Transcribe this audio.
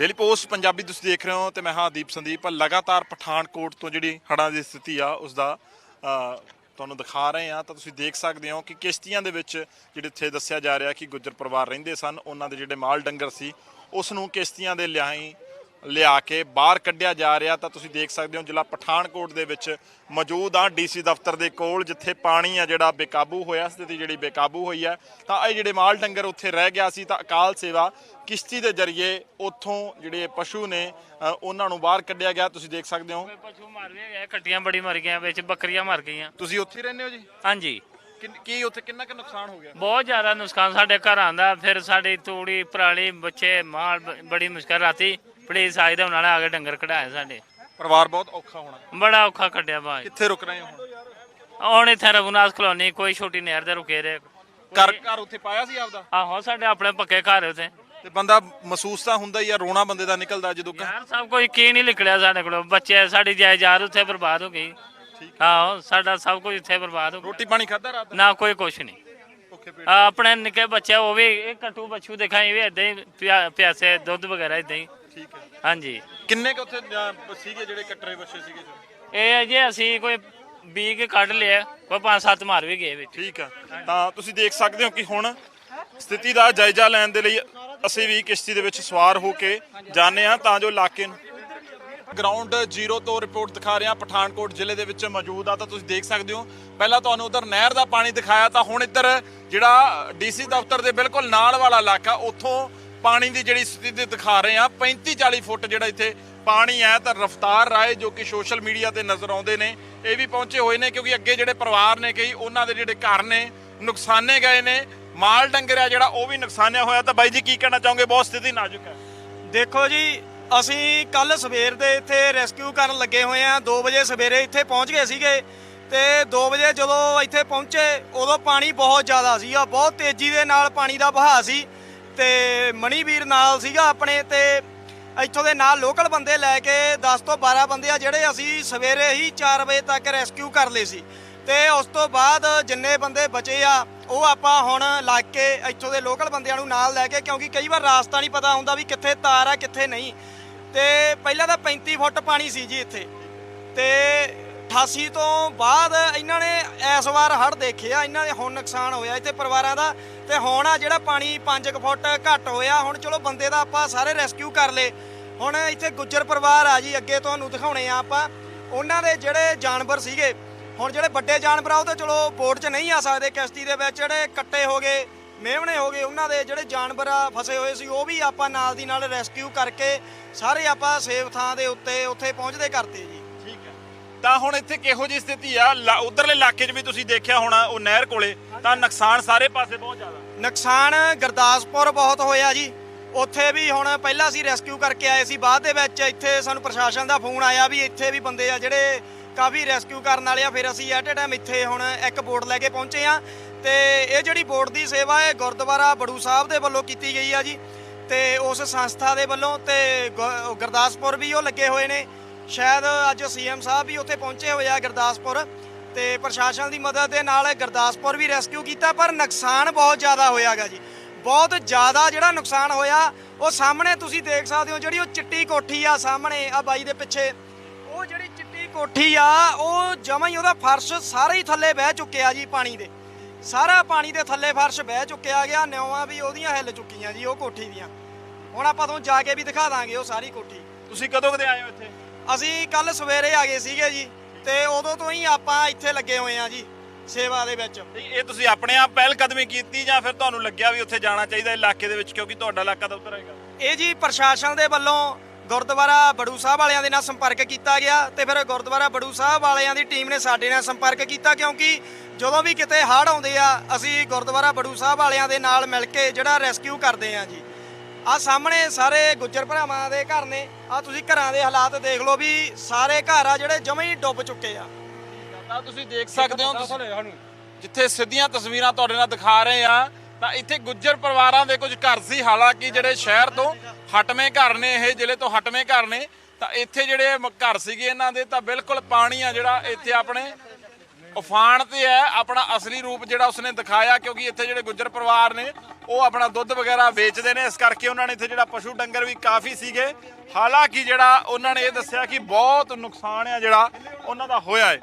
Daily post Punjabi ਤੁਸੀਂ ਦੇਖ ਰਹੇ ਹੋ ਤੇ ਮੈਂ ਹਾਂ ਦੀਪ ਸੰਦੀਪ। ਲਗਾਤਾਰ ਪਠਾਨਕੋਟ ਤੋਂ ਜਿਹੜੀ ਹੜ੍ਹਾਂ ਦੀ ਸਥਿਤੀ ਆ, ਉਸ ਦਾ ਤੁਹਾਨੂੰ ਦਿਖਾ ਰਹੇ ਆ ਤਾਂ ਤੁਸੀਂ ਦੇਖ ਸਕਦੇ ਹੋ ਕਿ ਕਿਸ਼ਤੀਆਂ ਦੇ ਵਿੱਚ ਜਿਹੜੇ ਇੱਥੇ ਦੱਸਿਆ ਜਾ ਰਿਹਾ ਕਿ ਗੁੱਜਰ ਪਰਿਵਾਰ ਰਹਿੰਦੇ ਸਨ, ਉਹਨਾਂ ਦੇ ਜਿਹੜੇ ਮਾਲ ਡੰਗਰ ਸੀ, ਉਸ ਨੂੰ ਕਿਸ਼ਤੀਆਂ ਦੇ ਲਿਆਈ ਲਿਆ ਕੇ ਬਾਹਰ ਕੱਢਿਆ ਜਾ ਰਿਹਾ ਤਾਂ ਤੁਸੀਂ ਦੇਖ ਸਕਦੇ ਹੋ ਜ਼ਿਲ੍ਹਾ ਪਠਾਨਕੋਟ ਦੇ ਵਿੱਚ ਮੌਜੂਦ ਆ ਡੀਸੀ ਦਫ਼ਤਰ ਦੇ ਕੋਲ ਜਿੱਥੇ ਪਾਣੀ ਆ ਜਿਹੜਾ ਬੇਕਾਬੂ ਹੋਇਆ ਸਥਿਤੀ ਜਿਹੜੀ ਬੇਕਾਬੂ ਹੋਈ ਹੈ ਤਾਂ ਇਹ ਜਿਹੜੇ ਮਾਲ ਡੰਗਰ ਉੱਥੇ ਰਹਿ ਗਿਆ ਸੀ ਤਾਂ ਅਕਾਲ ਸੇਵਾ ਕਿਸ਼ਤੀ ਦੇ ਜ਼ਰੀਏ ਉੱਥੋਂ ਜਿਹੜੇ ਪਸ਼ੂ ਨੇ ਉਹਨਾਂ ਨੂੰ ਬਾਹਰ ਕੱਢਿਆ ਗਿਆ। ਤੁਸੀਂ ਦੇਖ ਸਕਦੇ ਹੋ। ਪਸ਼ੂ ਮਰ ਗਏ ਕੱਟੀਆਂ ਬੜੀ ਮਰ ਗਈਆਂ ਵਿੱਚ ਬੱਕਰੀਆਂ ਮਰ ਗਈਆਂ। ਤੁਸੀਂ ਉੱਥੇ ਰਹਿੰਦੇ ਹੋ ਜੀ? ਹਾਂਜੀ। ਕੀ ਉੱਥੇ ਕਿੰਨਾ ਕੁ ਨੁਕਸਾਨ ਹੋ ਗਿਆ? ਬਹੁਤ ਜ਼ਿਆਦਾ ਨੁਕਸਾਨ ਸਾਡੇ ਘਰਾਂ ਦਾ ਫਿਰ ਸਾਡੀ ਤੂੜੀ ਪਰਾਲੀ ਬੱਚੇ ਮਾਲ ਬੜੀ ਮੁਸ਼ਕਲ ਰਾਤੀ। ਪੁਲਿਸ ਆਈ ਦੇ ਉਹਨਾਂ ਨੇ ਆ ਕੇ ਡੰਗਰ ਕਢਾਏ ਸਾਡੇ। ਪਰਿਵਾਰ ਬਹੁਤ ਔਖਾ ਹੋਣਾ। ਬੜਾ ਔਖਾ ਕੱਢਿਆ ਬਾਜ। ਕਿੱਥੇ ਰੁਕ ਰਹੇ ਹੋ ਹੁਣ? ਹੁਣ ਇੱਥੇ ਰਘੁਨਾਥ ਕਲੋਨੀ ਕੋਈ ਛੋਟੀ ਨਹਿਰ ਦੇ ਰੁਕੇ ਰਹੇ। ਘਰ ਘਰ ਉੱਥੇ ਪਾਇਆ ਸੀ ਆਪਦਾ? ਆਹੋ ਸਾਡੇ ਆਪਣੇ ਪੱਕੇ ਘਰ ਉਥੇ। ਤੇ ਬੰਦਾ ਮਹਿਸੂਸ ਤਾਂ ਹੁੰਦਾ ਹੀ ਆ ਰੋਣਾ ਬੰਦੇ ਦਾ ਨਿਕਲਦਾ ਜਦੋਂ ਕ- ਯਾਰ ਸਭ ਕੁਝ ਕੀ ਨਹੀਂ ਨਿਕਲਿਆ ਸਾਡੇ ਕੋਲੋਂ। ਬੱਚੇ ਸਾਡੀ ਜਾਇਦਾਦ ਉੱਥੇ ਬਰਬਾਦ ਹੋ ਗਈ। ਆਹੋ ਸਾਡਾ ਸਭ ਕੁਝ ਇੱਥੇ ਬਰਬਾਦ ਹੋ ਗਿਆ। ਰੋਟੀ ਪਾਣੀ ਖਾਦਾ ਰਾਤ ਨਾ ਕੋਈ ਕੁਛ ਨਹੀਂ। ਭੁੱਖੇ ਪੇਟ ਆ, ਆਪਣੇ ਨਿੱਕੇ ਬੱਚੇ ਉਹ ਵੀ ਇਹ ਕਟੂ ਬੱਚੂ ਦਿਖਾਈ ਵੀ ਇਦਾਂ ਹੀ ਪਿਆ- ਪਿਆਸੇ ਦੁੱਧ ਵਗੈਰਾ ਇਦਾਂ ਹੀ। ਠੀਕ ਹੈ। ਹਾਂਜੀ। ਕਿੰਨੇ ਕੁ ਉੱਥੇ ਸੀਗੇ ਜਿਹੜੇ ਕੱਟਰੇ ਬੱਚੇ ਸੀਗੇ? ਇਹ ਜੇ ਅਸੀਂ ਕੋਈ 20 ਕੇ ਕੱਢ ਲਿਆ ਕੋਈ 5-7 ਮਾਰ ਵੀ ਗਏ ਵਿੱਚ। ਠੀਕ ਆ। ਤਾਂ ਤੁਸੀਂ ਦੇਖ ਸਕਦੇ ਹੋ ਕਿ ਹੁਣ ਸਥਿਤੀ ਦਾ ਜਾਇਜ਼ਾ ਲੈਣ ਦੇ ਲਈ ਅਸੀਂ ਵੀ ਕਿਸ਼ਤੀ ਦੇ ਵਿੱਚ ਸਵਾਰ ਹੋ ਕੇ ਜਾਣੇ ਆ ਤਾਂ ਜੋ ਇਲਾਕੇ ਨੂੰ ਗਰਾਊਂਡ ਜ਼ੀਰੋ ਤੋਂ ਰਿਪੋਰਟ ਦਿਖਾ ਰਿਹਾ ਪਠਾਨਕੋਟ ਜ਼ਿਲ੍ਹੇ ਦੇ ਵਿੱਚ ਮੌਜੂਦ ਆ ਤਾਂ ਤੁਸੀਂ ਦੇਖ ਸਕਦੇ ਹੋ। ਪਹਿਲਾਂ ਤੁਹਾਨੂੰ ਉਧਰ ਨਹਿਰ ਦਾ ਪਾਣੀ ਦਿਖਾਇਆ ਤਾਂ ਹੁਣ ਇੱਧਰ ਜਿਹੜਾ ਡੀਸੀ ਦਫ਼ਤਰ ਦੇ ਬਿਲਕੁਲ ਨਾਲ ਵਾਲਾ ਇਲਾਕਾ ਉੱਥੋਂ ਪਾਣੀ ਦੀ ਜਿਹੜੀ ਸਥਿਤੀ ਦਿਖਾ ਰਹੇ ਆ 35 40 ਫੁੱਟ ਜਿਹੜਾ ਇੱਥੇ ਪਾਣੀ ਹੈ, ਤਾਂ ਰਫਤਾਰ ਰਾਏ ਜੋ ਕਿ ਸੋਸ਼ਲ ਮੀਡੀਆ ਤੇ ਨਜ਼ਰ ਆਉਂਦੇ ਨੇ, ਇਹ ਵੀ ਪਹੁੰਚੇ ਹੋਏ ਨੇ ਕਿਉਂਕਿ ਅੱਗੇ ਜਿਹੜੇ ਪਰਿਵਾਰ ਨੇ ਕਈ, ਉਹਨਾਂ ਦੇ ਜਿਹੜੇ ਘਰ ਨੇ, ਨੁਕਸਾਨੇ ਗਏ ਨੇ, ਮਾਲ ਡੰਗਰ ਆ ਜਿਹੜਾ, ਉਹ ਵੀ ਨੁਕਸਾਨਿਆ ਹੋਇਆ, ਤਾਂ ਬਾਈ ਜੀ ਕੀ ਕਹਿਣਾ ਚਾਹੋਗੇ? ਬਹੁਤ ਸਥਿਤੀ ਨਾਜ਼ੁਕ ਹੈ। ਦੇਖੋ ਜੀ, ਅਸੀਂ ਕੱਲ ਸਵੇਰ ਦੇ ਇੱਥੇ ਰੈਸਕਿਊ ਕਰਨ ਲੱਗੇ ਹੋਏ ਆ 2 ਵਜੇ ਸਵੇਰੇ ਇੱਥੇ ਪਹੁੰਚ ਗਏ ਸੀਗੇ, ਤੇ 2 ਵਜੇ ਜਦੋਂ ਇੱਥੇ ਪਹੁੰਚੇ, ਉਦੋਂ ਪਾਣੀ ਬਹੁਤ ਜ਼ਿਆਦਾ ਸੀਗਾ ਬਹੁਤ ਤੇਜ਼ੀ ਦੇ ਨਾਲ ਪਾਣੀ ਦਾ ਵਹਾਅ ਸੀ ਤੇ ਮਣੀਵੀਰ ਨਾਲ ਸੀਗਾ ਆਪਣੇ ਤੇ ਇੱਥੋਂ ਦੇ ਨਾਲ ਲੋਕਲ ਬੰਦੇ ਲੈ ਕੇ 10 ਤੋਂ 12 ਬੰਦੇ ਆ ਜਿਹੜੇ ਅਸੀਂ ਸਵੇਰੇ ਹੀ 4 ਵਜੇ ਤੱਕ ਰੈਸਕਿਊ ਕਰ ਲਏ ਸੀ। ਤੇ ਉਸ ਤੋਂ ਬਾਅਦ ਜਿੰਨੇ ਬੰਦੇ ਬਚੇ ਆ, ਉਹ ਆਪਾਂ ਹੁਣ ਲੱਗ ਕੇ ਇੱਥੋਂ ਦੇ ਲੋਕਲ ਬੰਦਿਆਂ ਨੂੰ ਨਾਲ ਲੈ ਕੇ, ਕਿਉਂਕਿ ਕਈ ਵਾਰ ਰਾਸਤਾ ਨਹੀਂ ਪਤਾ ਹੁੰਦਾ ਵੀ ਕਿੱਥੇ ਤਾਰ ਆ, ਕਿੱਥੇ ਨਹੀਂ। ਤੇ ਪਹਿਲਾਂ ਤਾਂ 35 ਫੁੱਟ ਪਾਣੀ ਸੀ ਜੀ ਇੱਥੇ। ਤੇ 88 ਤੋਂ ਬਾਅਦ ਇਹਨਾਂ ਨੇ ਇਸ ਵਾਰ ਹੜ ਦੇਖਿਆ, ਇਹਨਾਂ ਦੇ ਹੁਣ ਨੁਕਸਾਨ ਹੋਇਆ ਇੱਥੇ ਪਰਿਵਾਰਾਂ ਦਾ। ਤੇ ਹੁਣ ਆ ਜਿਹੜਾ ਪਾਣੀ 5 ਫੁੱਟ ਘੱਟ ਹੋਇਆ, ਹੁਣ ਚਲੋ ਬੰਦੇ ਦਾ ਆਪਾਂ ਸਾਰੇ ਰੈਸਕਿਊ ਕਰ ਲਏ। ਹੁਣ ਇੱਥੇ ਗੁੱਜਰ ਪਰਿਵਾਰ ਆ ਜੀ, ਅੱਗੇ ਤੁਹਾਨੂੰ ਦਿਖਾਉਣੇ ਆ ਆਪਾਂ। ਉਹਨਾਂ ਦੇ ਜਿਹੜੇ ਜਾਨਵਰ ਸੀਗੇ, ਹੁਣ ਜਿਹੜੇ ਵੱਡੇ ਜਾਨਵਰ ਆ, ਉਹ ਤਾਂ ਚਲੋ ਬੋਟ 'ਚ ਨਹੀਂ ਆ ਸਕਦੇ, ਕਿਸ਼ਤੀ ਦੇ ਵਿੱਚ ਜਿਹੜੇ ਕੱਟੇ ਹੋ ਗਏ, ਮੇਵਣੇ ਹੋ ਗਏ, ਉਹਨਾਂ ਦੇ ਜਿਹੜੇ ਜਾਨਵਰ ਆ, ਫਸੇ ਹੋਏ ਸੀ, ਉਹ ਵੀ ਆਪਾਂ ਨਾਲ ਦੀ ਨਾਲ ਰੈਸਕਿਊ ਕਰਕੇ ਸਾਰੇ ਆਪਾਂ ਸੇਫ ਥਾਂ ਦੇ ਉੱਤੇ ਉੱਥੇ ਪਹੁੰਚਦੇ ਕਰਤੇ ਜੀ। ਤਾਂ ਹੁਣ ਇੱਥੇ ਕਿਹੋ ਜਿਹੀ ਸਥਿਤੀ ਆ? ਉਧਰਲੇ ਇਲਾਕੇ 'ਚ ਵੀ ਤੁਸੀਂ ਦੇਖਿਆ ਹੋਣਾ ਉਹ ਨਹਿਰ ਕੋਲੇ। ਤਾਂ ਨੁਕਸਾਨ ਸਾਰੇ ਪਾਸੇ ਬਹੁਤ ਜ਼ਿਆਦਾ। ਨੁਕਸਾਨ ਗੁਰਦਾਸਪੁਰ ਬਹੁਤ ਹੋਇਆ ਜੀ। ਉੱਥੇ ਵੀ ਹੁਣ ਪਹਿਲਾਂ ਅਸੀਂ ਰੈਸਕਿਊ ਕਰਕੇ ਆਏ ਸੀ ਬਾਅਦ ਦੇ ਵਿੱਚ ਇੱਥੇ ਸਾਨੂੰ ਪ੍ਰਸ਼ਾਸਨ ਦਾ ਫੋਨ ਆਇਆ ਵੀ ਇੱਥੇ ਵੀ ਬੰਦੇ ਆ ਜਿਹੜੇ ਕਾਫੀ ਰੈਸਕਿਊ ਕਰਨ ਵਾਲੇ ਆ। ਫਿਰ ਅਸੀਂ ਐਟ ਅ ਟਾਈਮ ਇੱਥੇ ਹੁਣ ਇੱਕ ਬੋਟ ਲੈ ਕੇ ਪਹੁੰਚੇ ਆ ਤੇ ਇਹ ਜਿਹੜੀ ਬੋਟ ਦੀ ਸੇਵਾ ਹੈ ਗੁਰਦੁਆਰਾ ਬੜੂ ਸਾਹਿਬ ਦੇ ਵੱਲੋਂ ਕੀਤੀ ਗਈ ਆ ਜੀ ਤੇ ਉਸ ਸੰਸਥਾ ਦੇ ਵੱਲੋਂ ਤੇ ਗੁਰਦਾਸਪੁਰ ਵੀ ਉਹ ਲੱਗੇ ਹੋਏ ਨੇ। ਸ਼ਾਇਦ ਅੱਜ ਸੀਐਮ ਸਾਹਿਬ ਵੀ ਉੱਥੇ ਪਹੁੰਚੇ ਹੋਏ ਆ ਗੁਰਦਾਸਪੁਰ ਤੇ ਪ੍ਰਸ਼ਾਸਨ ਦੀ ਮਦਦ ਦੇ ਨਾਲ ਗੁਰਦਾਸਪੁਰ ਵੀ ਰੈਸਕਿਊ ਕੀਤਾ, ਪਰ ਨੁਕਸਾਨ ਬਹੁਤ ਜ਼ਿਆਦਾ ਹੋਇਆਗਾ ਜੀ। ਬਹੁਤ ਜ਼ਿਆਦਾ ਜਿਹੜਾ ਨੁਕਸਾਨ ਹੋਇਆ, ਉਹ ਸਾਹਮਣੇ ਤੁਸੀਂ ਦੇਖ ਸਕਦੇ ਹੋ ਜਿਹੜੀ ਉਹ ਚਿੱਟੀ ਕੋਠੀ ਆ ਸਾਹਮਣੇ, ਆ ਬਾਈ ਦੇ ਪਿੱਛੇ। ਉਹ ਜਿਹੜੀ ਚਿੱਟੀ ਕੋਠੀ ਆ, ਉਹ ਜਮਾਂ ਹੀ ਉਹਦਾ ਫਰਸ਼ ਸਾਰਾ ਹੀ ਥੱਲੇ ਬਹਿ ਚੁੱਕਿਆ ਜੀ ਪਾਣੀ ਦੇ। ਸਾਰਾ ਪਾਣੀ ਦੇ ਥੱਲੇ ਫਰਸ਼ ਬਹਿ ਚੁੱਕਿਆ ਗਿਆ ਨਿਉਆਂ ਵੀ ਉਹਦੀਆਂ ਹਿੱਲ ਚੁੱਕੀਆਂ ਜੀ, ਉਹ ਕੋਠੀ ਦੀਆਂ। ਹੁਣ ਆਪਾਂ ਤੁਹਾਨੂੰ ਜਾ ਕੇ ਵੀ ਦਿਖਾ ਦਾਂਗੇ ਉਹ ਸਾਰੀ ਕੋਠੀ। ਤੁਸੀਂ ਕਦੋਂ ਕਦੇ ਆਏ ਹੋ ਇੱਥੇ? ਅਸੀਂ ਕੱਲ ਸਵੇਰੇ ਆ ਗਏ ਸੀਗੇ ਜੀ ਤੇ ਉਦੋਂ ਤੋਂ ਹੀ ਆਪਾਂ ਇੱਥੇ ਲੱਗੇ ਹੋਏ ਆ ਜੀ ਸੇਵਾ ਦੇ ਵਿੱਚ। ਇਹ ਤੁਸੀਂ ਆਪਣੇ ਆਪ ਪਹਿਲ ਕਦਮੀ ਕੀਤੀ ਜਾਂ ਫਿਰ ਤੁਹਾਨੂੰ ਲੱਗਿਆ ਵੀ ਉੱਥੇ ਜਾਣਾ ਚਾਹੀਦਾ ਇਲਾਕੇ ਦੇ ਵਿੱਚ ਕਿਉਂਕਿ ਤੁਹਾਡਾ ਇਲਾਕਾ ਤਾਂ ਉੱਧਰ ਹੈਗਾ। ਇਹ ਜੀ ਪ੍ਰਸ਼ਾਸਨ ਦੇ ਵੱਲੋਂ ਗੁਰਦੁਆਰਾ ਬੜੂ ਸਾਹਿਬ ਵਾਲਿਆਂ ਦੇ ਨਾਲ ਸੰਪਰਕ ਕੀਤਾ ਗਿਆ ਤੇ ਫਿਰ ਗੁਰਦੁਆਰਾ ਬੜੂ ਸਾਹਿਬ ਵਾਲਿਆਂ ਦੀ ਟੀਮ ਨੇ ਸਾਡੇ ਨਾਲ ਸੰਪਰਕ ਕੀਤਾ ਕਿਉਂਕਿ ਜਦੋਂ ਵੀ ਕਿਤੇ ਹੜ੍ਹ ਆਉਂਦੇ ਆ ਅਸੀਂ ਗੁਰਦੁਆਰਾ ਬੜੂ ਸਾਹਿਬ ਵਾਲਿਆਂ ਦੇ ਨਾਲ ਮਿਲ ਕੇ ਜਿਹੜਾ ਰੈਸਕਿਊ ਕਰਦੇ ਆ ਜੀ। ਆ ਸਾਹਮਣੇ ਸਾਰੇ ਗੁੱਜਰ ਭਰਾਵਾਂ ਦੇ ਘਰ ਨੇ। ਆ ਤੁਸੀਂ ਘਰਾਂ ਦੇ ਹਾਲਾਤ ਦੇਖ ਲਓ ਵੀ ਸਾਰੇ ਘਰ ਆ ਜਿਹੜੇ ਜਮੇ ਹੀ ਡੁੱਬ ਚੁੱਕੇ ਆ। ਤਾਂ ਤੁਸੀਂ ਦੇਖ ਸਕਦੇ ਹੋ ਤੁਸੀਂ ਜਿੱਥੇ ਸਿੱਧੀਆਂ ਤਸਵੀਰਾਂ ਤੁਹਾਡੇ ਨਾਲ ਦਿਖਾ ਰਹੇ ਆ ਤਾਂ ਇੱਥੇ ਗੁੱਜਰ ਪਰਿਵਾਰਾਂ ਦੇ ਕੁਝ ਘਰ ਸੀ। ਹਾਲਾਂਕਿ ਜਿਹੜੇ ਸ਼ਹਿਰ ਤੋਂ ਹਟਵੇਂ ਘਰ ਨੇ ਇਹ ਜ਼ਿਲ੍ਹੇ ਤੋਂ ਹਟਵੇਂ ਘਰ ਨੇ ਤਾਂ ਇੱਥੇ ਜਿਹੜੇ ਘਰ ਸੀਗੇ ਇਹਨਾਂ ਦੇ ਤਾਂ ਬਿਲਕੁਲ ਪਾਣੀ ਆ ਜਿਹੜਾ ਇੱਥੇ ਆਪਣੇ ਉਫਾਨ ਤੇ ਹੈ, ਆਪਣਾ ਅਸਲੀ ਰੂਪ ਜਿਹੜਾ ਉਸਨੇ ਦਿਖਾਇਆ, ਕਿਉਂਕਿ ਇੱਥੇ ਜਿਹੜੇ ਗੁੱਜਰ ਪਰਿਵਾਰ ਨੇ, ਉਹ ਆਪਣਾ ਦੁੱਧ ਵਗੈਰਾ ਵੇਚਦੇ ਨੇ। ਇਸ ਕਰਕੇ ਉਹਨਾਂ ਨੇ ਇੱਥੇ ਜਿਹੜਾ ਪਸ਼ੂ ਡੰਗਰ ਵੀ ਕਾਫੀ ਸੀਗੇ। ਹਾਲਾਂਕਿ ਜਿਹੜਾ ਉਹਨਾਂ ਨੇ ਇਹ ਦੱਸਿਆ ਕਿ ਬਹੁਤ ਨੁਕਸਾਨ ਆ ਜਿਹੜਾ, ਉਹਨਾਂ ਦਾ ਹੋਇਆ ਹੈ।